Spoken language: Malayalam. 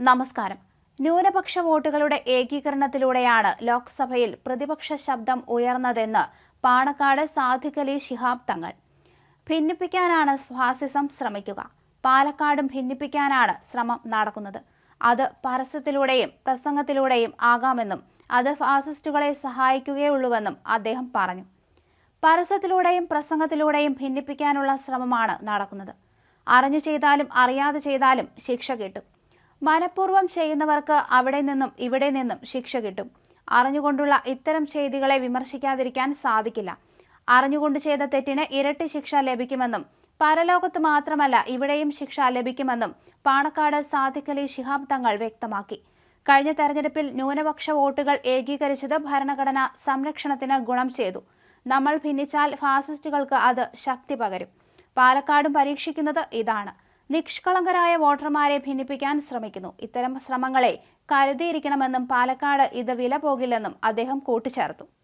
നമസ്കാരം. ന്യൂനപക്ഷ വോട്ടുകളുടെ ഏകീകരണത്തിലൂടെയാണ് ലോക്സഭയിൽ പ്രതിപക്ഷ ശബ്ദം ഉയർന്നതെന്ന് പാണക്കാട് അലി ശിഹാബ് തങ്ങൾ. ഭിന്നിപ്പിക്കാനാണ് ഫാസിസം ശ്രമിക്കുക. പാലക്കാടും ഭിന്നിപ്പിക്കാനാണ് ശ്രമം നടക്കുന്നത്. അത് പരസ്യത്തിലൂടെയും പ്രസംഗത്തിലൂടെയും ആകാമെന്നും അത് ഫാസിസ്റ്റുകളെ സഹായിക്കുകയുള്ളൂവെന്നും അദ്ദേഹം പറഞ്ഞു. പരസ്യത്തിലൂടെയും പ്രസംഗത്തിലൂടെയും ഭിന്നിപ്പിക്കാനുള്ള ശ്രമമാണ് നടക്കുന്നത്. അറിഞ്ഞു ചെയ്താലും അറിയാതെ ചെയ്താലും ശിക്ഷ കിട്ടും. മനഃപൂർവം ചെയ്യുന്നവർക്ക് അവിടെ നിന്നും ഇവിടെ നിന്നും ശിക്ഷ കിട്ടും. അറിഞ്ഞുകൊണ്ടുള്ള ഇത്തരം ചെയ്തികളെ വിമർശിക്കാതിരിക്കാൻ സാധിക്കില്ല. അറിഞ്ഞുകൊണ്ട് ചെയ്ത തെറ്റിന് ഇരട്ടി ശിക്ഷ ലഭിക്കുമെന്നും പരലോകത്ത് മാത്രമല്ല ഇവിടെയും ശിക്ഷ ലഭിക്കുമെന്നും പാണക്കാട് സാദിഖ് അലി ശിഹാബ് തങ്ങൾ വ്യക്തമാക്കി. കഴിഞ്ഞ തെരഞ്ഞെടുപ്പിൽ ന്യൂനപക്ഷ വോട്ടുകൾ ഏകീകരിച്ചത് ഭരണഘടന സംരക്ഷണത്തിന് ഗുണം ചെയ്തു. നമ്മൾ ഭിന്നിച്ചാൽ ഫാസിസ്റ്റുകൾക്ക് അത് ശക്തി പകരും. പാലക്കാടും പരീക്ഷിക്കുന്നത് ഇതാണ്. നിഷ്കളങ്കരായ വോട്ടർമാരെ ഭിന്നിപ്പിക്കാൻ ശ്രമിക്കുന്നു. ഇത്തരം ശ്രമങ്ങളെ കരുതിയിരിക്കണമെന്നും പാലക്കാട് ഇത് വില പോകില്ലെന്നും അദ്ദേഹം കൂട്ടിച്ചേർത്തു.